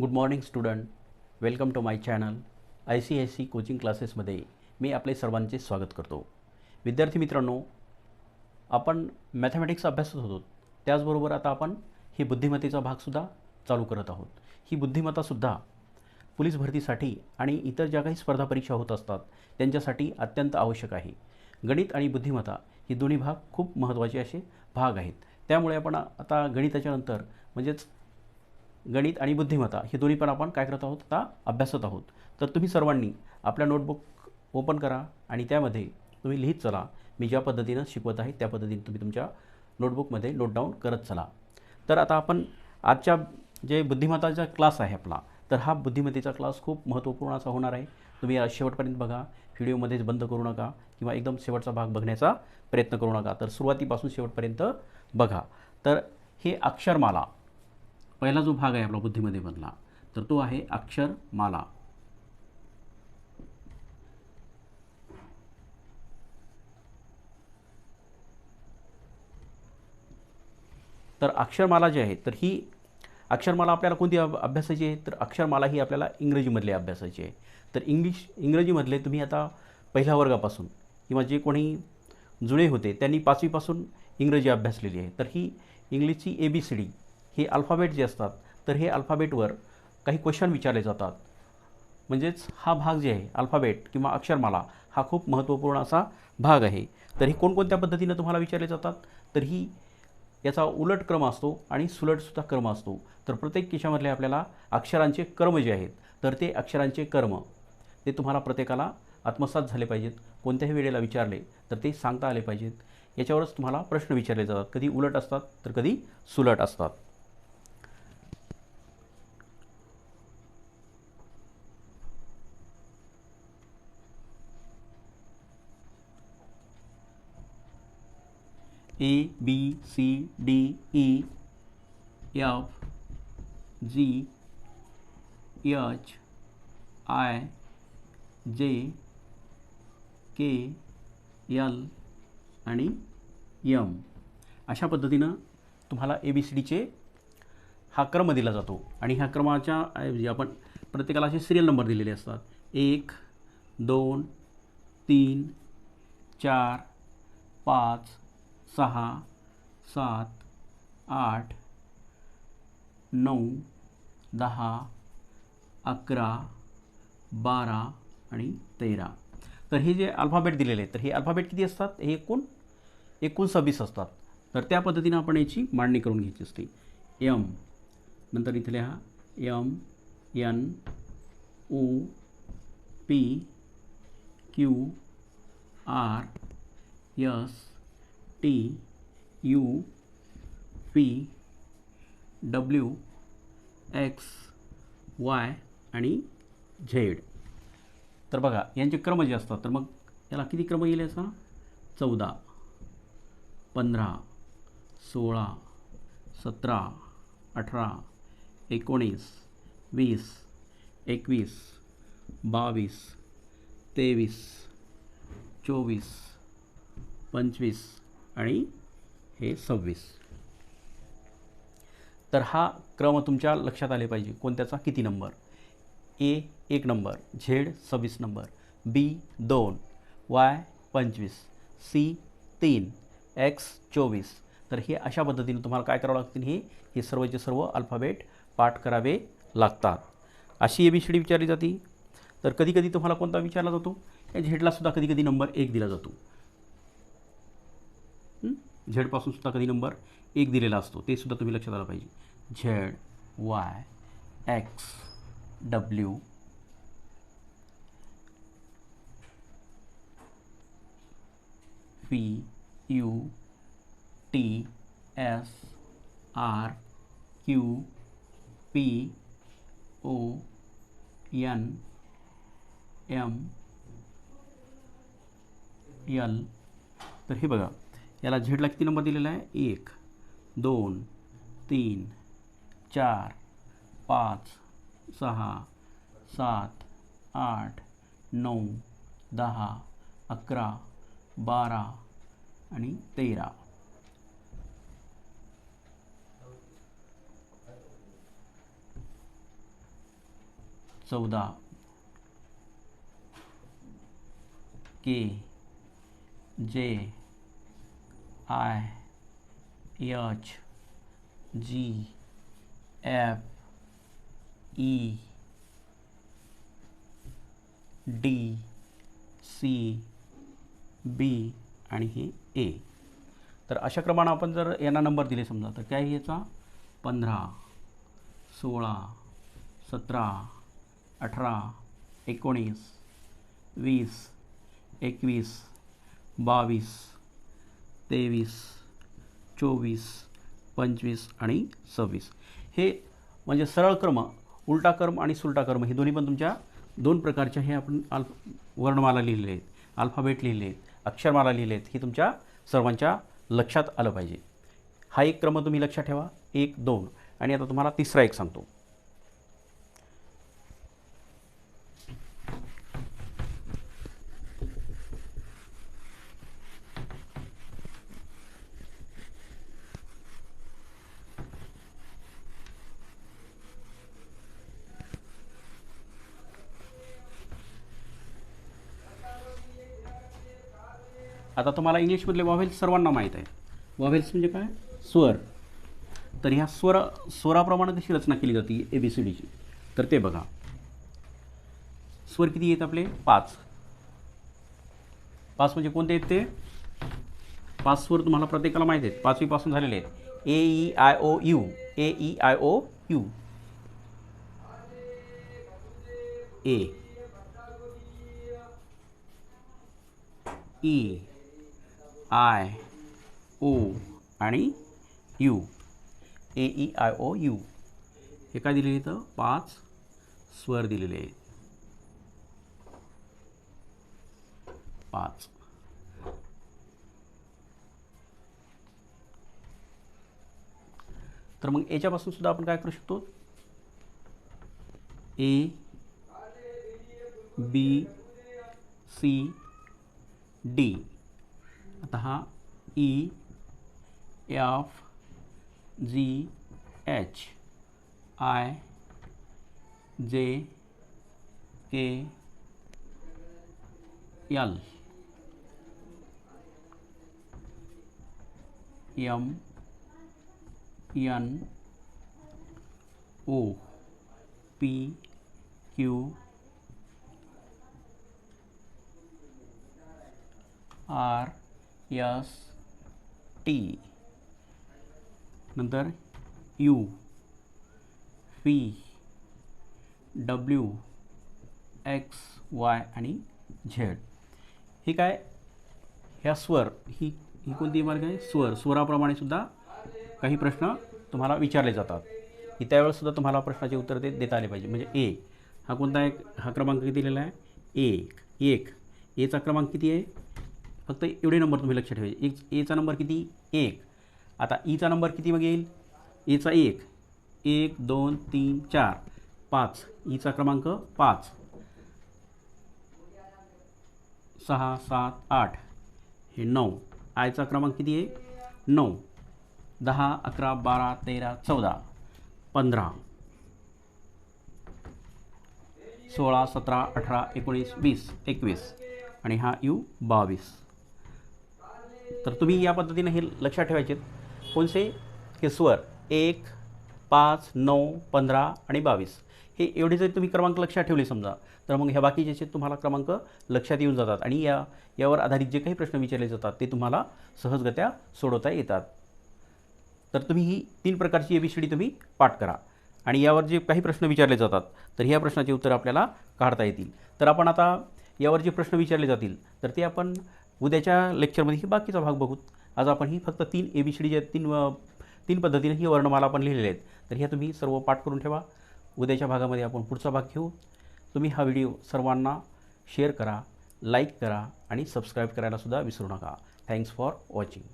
Good morning student welcome to my channel I C I C coaching क्लासेसमध्ये मी आपले सर्वांचे स्वागत करतो. विद्यार्थी मित्रांनो आपण मॅथमॅटिक्स अभ्यासत होतो. त्याचबरोबर आता आपण ही बुद्धिमत्तेचा भागसुद्धा चालू करत आहोत. ही बुद्धिमत्तासुद्धा पोलीस भरतीसाठी आणि इतर ज्या काही स्पर्धा परीक्षा होत असतात त्यांच्यासाठी अत्यंत आवश्यक आहे. गणित आणि बुद्धिमत्ता ही दोन्ही भाग खूप महत्त्वाचे असे भाग आहेत. त्यामुळे आपण आता गणिताच्या नंतर म्हणजेच गणित आणि बुद्धिमत्ता हे दोन्ही पण आपण काय करत आहोत? आता अभ्यासत आहोत. तर तुम्ही सर्वांनी आपल्या नोटबुक ओपन करा आणि त्यामध्ये तुम्ही लिहित चला. मी ज्या पद्धतीनं शिकवत आहे त्या पद्धतीने तुम्ही तुमच्या नोटबुकमध्ये नोट डाऊन करत चला. तर आता आपण आजच्या जे बुद्धिमत्ताचा क्लास आहे आपला तर हा बुद्धिमत्तेचा क्लास खूप महत्त्वपूर्ण असा होणार आहे. तुम्ही शेवटपर्यंत बघा. व्हिडिओमध्येच बंद करू नका किंवा एकदम शेवटचा भाग बघण्याचा प्रयत्न करू नका. तर सुरुवातीपासून शेवटपर्यंत बघा. तर हे अक्षरमाला पहिला जो भाग आहे आपला बुद्धीमध्ये बनला तर तो आहे अक्षरमाला तर अक्षरमाला जी आहे तर ही अक्षरमाला आपल्याला कोणती अभ्यासाची आहे? तर अक्षरमाला ही आपल्याला इंग्रजीमधली अभ्यासाची आहे. तर इंग्लिश इंग्रजीमधले तुम्ही आता पहिल्या वर्गापासून किंवा जे कोणी जुळे होते त्यांनी पाचवीपासून इंग्रजी अभ्यासलेली आहे. तर ही इंग्लिशची ए बी सी डी हे अल्फाबेट जे असतात तर हे अल्फाबेटवर काही क्वेश्चन विचारले जातात. म्हणजेच हा भाग जे आहे अल्फाबेट किंवा अक्षरमाला हा खूप महत्त्वपूर्ण असा भाग आहे. तर हे कोणकोणत्या पद्धतीनं तुम्हाला विचारले जातात? तर ही याचा उलट क्रम असतो आणि सुलटसुद्धा क्रम असतो. तर प्रत्येक केशामधले आपल्याला अक्षरांचे कर्म जे आहेत तर ते अक्षरांचे कर्म. ते तुम्हाला प्रत्येकाला आत्मसात झाले पाहिजेत. कोणत्याही वेळेला विचारले तर ते सांगता आले पाहिजेत. याच्यावरच तुम्हाला प्रश्न विचारले जातात. कधी उलट असतात तर कधी सुलट असतात. A B C D E F G H I J K L आणि यम अशा पद्धतीनं तुम्हाला ए बी सी डीचे हा क्रम दिला जातो. आणि ह्या क्रमाच्या ऐवजी आपण प्रत्येकाला असे सिरियल नंबर दिलेले असतात. एक दोन तीन चार पाच सहा सात आठ नऊ दहा अकरा बारा आणि तेरा. तर हे जे अल्फाबेट दिलेले आहेत तर हे अल्फाबेट किती असतात? हे एकूण एकूण सव्वीस असतात. तर त्या पद्धतीनं आपण याची मांडणी करून घ्यायची असते. यम नंतर इथे लिहा. M N O P Q R S T U P W X Y आणि झेड. तर बघा यांचे क्रम जे असतात तर मग याला किती क्रम येईल याचा? चौदा पंधरा सोळा सतरा अठरा एकोणीस वीस एकवीस बावीस तेवीस चोवीस पंचवीस आणि हे सव्वीस. तर हा क्रम तुमच्या लक्षात आले पाहिजे. कोणत्याचा? किती नंबर? ए एक नंबर. झेड सव्वीस नंबर. बी दोन. वाय पंचवीस. सी तीन. एक्स चोवीस. तर हे अशा पद्धतीने तुम्हाला काय करावं लागतील? हे हे सर्वचे सर्व अल्फाबेट पाठ करावे लागतात. अशी ए बी सी डी विचारली जाते. तर कधी कधी तुम्हाला कोणता विचारला जातो? या झेडलासुद्धा कधी कधी नंबर एक दिला जातो. झेडपासून सुद्धा कधी नंबर? एक दिलेला असतो. ते सुद्धा तुम्ही लक्षात आलं पाहिजे. Z, Y, X, W, P, U, T, S, R, Q, P, O, N, M, L. हे बघा. याला झेडला किती नंबर दिलेला आहे? एक दोन तीन चार पाच सहा सात आठ नऊ दहा अकरा बारा आणि तेरा. चौदा. K J I H G F E D C B आणि हे ए. तर अशा क्रमानं आपण जर यांना नंबर दिले समजा तर काय याचा? पंधरा सोळा सतरा अठरा एकोणीस वीस एकवीस बावीस तेवीस चोवीस पंचवीस आणि सव्वीस. हे म्हणजे सरळ क्रम उलटा क्रम आणि सुलटा क्रम हे दोन्ही पण तुमच्या दोन प्रकारच्या हे आपण अल्फ वर्णमाला लिहिले आहेत. अल्फाबेट लिहिले आहेत. अक्षरमाला लिहिले आहेत. हे तुमच्या सर्वांच्या लक्षात आलं पाहिजे. हा एक क्रम तुम्ही लक्षात ठेवा. एक दोन. आणि आता तुम्हाला तिसरा एक सांगतो. आता तुम्हाला इंग्लिशमधले वॉव्हेल्स सर्वांना माहीत आहे. वॉव्हेल्स म्हणजे काय? स्वर. तर ह्या स्वर स्वराप्रमाणे कशी रचना केली जाते? ए बी सी डीची तर ते बघा. स्वर किती आहेत आपले? पाच. पाच म्हणजे कोणते आहेत ते? पाच स्वर तुम्हाला प्रत्येकाला माहीत आहेत. पाचवीपासून झालेले आहेत. A E I O U A E I O U A E I O आणि U A E I O U. हे काय दिलेले इथं? पाच स्वर दिलेले. आहेत पाच. तर मग याच्यापासून सुद्धा आपण काय करू शकतो? A B C D. हा E F G H I J K L M N O P Q R S T. नंतर U P W X Y आणि झेड. हे काय? ह्या स्वर ही ही कोणती मार्ग आहे? स्वर. स्वराप्रमाणे सुद्धा काही प्रश्न तुम्हाला विचारले जातात. की त्यावेळेससुद्धा तुम्हाला प्रश्नाचे उत्तर दे देता आले पाहिजे. म्हणजे ए हा कोणता एक हा क्रमांक किती दिलेला आहे? एक. एक. एचा क्रमांक किती आहे? फक्त एवढे नंबर तुम्ही लक्षात ठेवायचे. एक एचा नंबर किती? एक. आता e ईचा नंबर किती मग येईल? एचा एक. एक दोन तीन चार. पाच. E ईचा क्रमांक पाच. सहा सात आठ. हे नऊ. आयचा क्रमांक किती आहे? नऊ. दहा अकरा बारा तेरा चौदा. पंधरा. सोळा सतरा अठरा एकोणीस वीस एकवीस. आणि हा यू बावीस. तर तुम्ही या पद्धतीने हे लक्षात ठेवायचे. कोणसे हे स्वर. एक पाच नऊ पंधरा आणि बावीस. हे एवढे जरी तुम्ही क्रमांक लक्षात ठेवले समजा तर मग ह्या बाकीचे तुम्हाला क्रमांक लक्षात येऊन जातात आणि या यावर आधारित जे काही प्रश्न विचारले जातात ते तुम्हाला सहजगत्या सोडवता येतात. तर तुम्ही ही तीन प्रकारची ए बी सी डी तुम्ही पाठ करा. आणि यावर जे काही प्रश्न विचारले जातात तर ह्या प्रश्नाचे उत्तर आपल्याला काढता येतील. तर आपण आता यावर जे प्रश्न विचारले जातील तर ते आपण उद्याच्या लेक्चरमध्ये ही बाकीचा भाग बघू. आज आपण ही फक्त तीन ए बी सी डी ज्या तीन तीन पद्धतीने ही वर्णमाला आपण लिहिलेले आहेत. तर ह्या तुम्ही सर्व पाठ करून ठेवा. उद्याच्या भागामध्ये आपण पुढचा भाग घेऊ. तुम्ही हा व्हिडिओ सर्वांना शेअर करा लाईक करा आणि सबस्क्राईब करायलासुद्धा विसरू नका. Thanks for watching